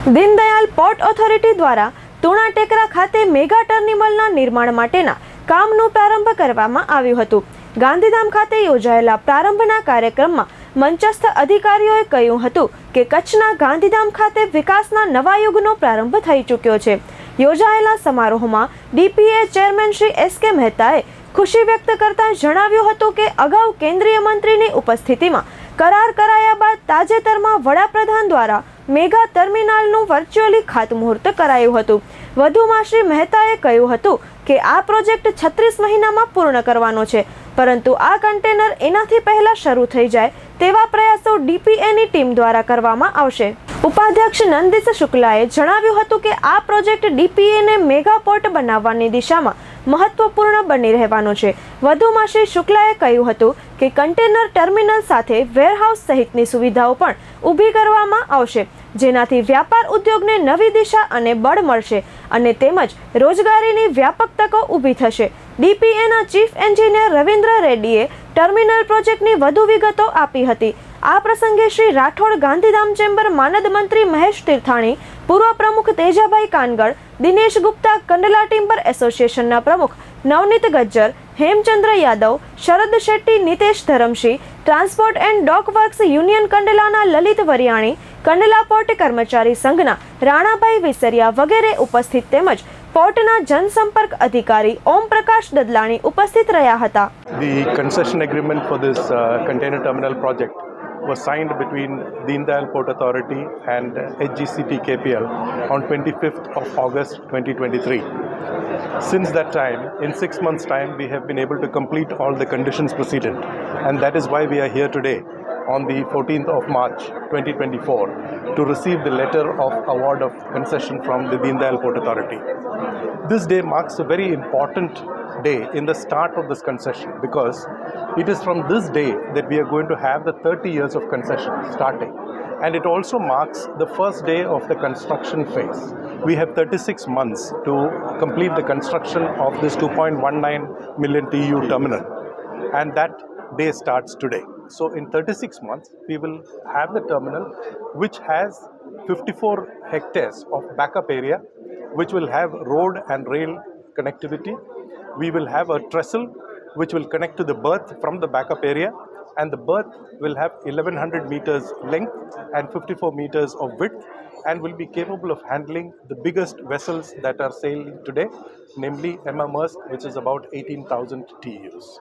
Deendayal port authority દ્વારા તુણા ટેકરા ખાતે mega ટર્મિનલના નિર્માણ માટેના કામનું પ્રારંભ કરવામાં આવ્યું હતું. ગાંધીધામ ખાતે યોજાયેલા પ્રારંભના કાર્યક્રમમાં મંચસ્થ અધિકારીઓએ કહ્યું હતું કે કચ્છના ગાંધીધામ ખાતે વિકાસના નવા યુગનો પ્રારંભ થઈ ચૂક્યો છે. યોજાયેલા સમારોહમાં ડીપીએ ચેરમેન શ્રી એસ કે મહેતાએ ખુશી વ્યક્ત કરતા જણાવ્યું હતું કે અગાઉ કેન્દ્રીય મંત્રીની ઉપસ્થિતિમાં કરાર કરાયા બાદ તાજેતરમાં વડાપ્રધાન દ્વારા મેગા ટર્મિનલનું વર્ચ્યુઅલી ખાતમુહૂર્ત કરાયું હતું. વધુમાં શ્રી મહેતાએ કહ્યું હતું કે આ પ્રોજેક્ટ છત્રીસ મહિનામાં પૂર્ણ કરવાનો છે, પરંતુ આ કન્ટેનર એનાથી પહેલા શરૂ થઈ જાય તેવા પ્રયાસો ડીપીએની ટીમ દ્વારા કરવામાં આવશે. ઉપાધ્યક્ષ નંદિસ શુક્લાએ જણાવ્યું હતું કે આ પ્રોજેક્ટ ડીપીએને મેગા પોર્ટ બનાવવાની દિશામાં મહત્વપૂર્ણ બની રહેવાનો છે. વધુમાં શ્રી શુક્લાએ કહ્યું હતું કે કન્ટેનર ટર્મિનલ સાથે વેરહાઉસ સહિતની સુવિધાઓ પણ ઊભી કરવામાં આવશે. જેનાથી વ્યાપાર ઉદ્યોગને નવી દિશા અને બળ મળશે અને તેમજ રોજગારીની વ્યાપક તકો ઊભી થશે. ડીપીએના ચીફ એન્જિનિયર રવિન્દ્ર રેડ્ડીએ ટર્મિનલ પ્રોજેક્ટની વધુ વિગતો આપી હતી. આ પ્રસંગે શ્રી રાઠોડ ગાંધીધામ ચેમ્બર માનદ મંત્રી મહેશ તીર્થાણી, પૂર્વ પ્રમુખ તેજાભાઈ કાનગડ દિનેશ ગુપ્તા કંડલા ટિમ્બર એસોસિએશનના પ્રમુખ Navneet Gajjar, Hemchandra Yadav, Sharad Shetty, Nitesh Dharamshi transport and dock works union કંડલાના Lalit Variyani Kandla port કર્મચારી સંઘના રાણાભાઈ વિસરિયા વગેરે ઉપસ્થિત તેમજ પોર્ટના જનસંપર્ક અધિકારી ઓમ પ્રકાશ દદલાણી ઉપસ્થિત રહ્યા હતા The concession agreement for this uh, container terminal project was signed between Deen Dayal Port Authority and HGCT KPL on 25th of August 2023. Since that time, in six months' time, we have been able to complete all the conditions precedent, and that is why we are here today on the 14th of March 2024 to receive the letter of award of concession from the Deen Dayal Port Authority. This day marks a very important day in the start of this concession because it is from this day that we are going to have the 30 years of concession starting. And it also marks the first day of the construction phase. We have 36 months to complete the construction of this 2.19 million TU terminal. And that day starts today. So, in 36 months, we will have the terminal which has 54 hectares of backup area, which will have road and rail connectivity. We will have a trestle which will connect to the berth from the backup area, and the berth will have 1100 meters length and 54 meters of width and will be capable of handling the biggest vessels that are sailing today, namely Maersk, which is about 18,000 TEUs.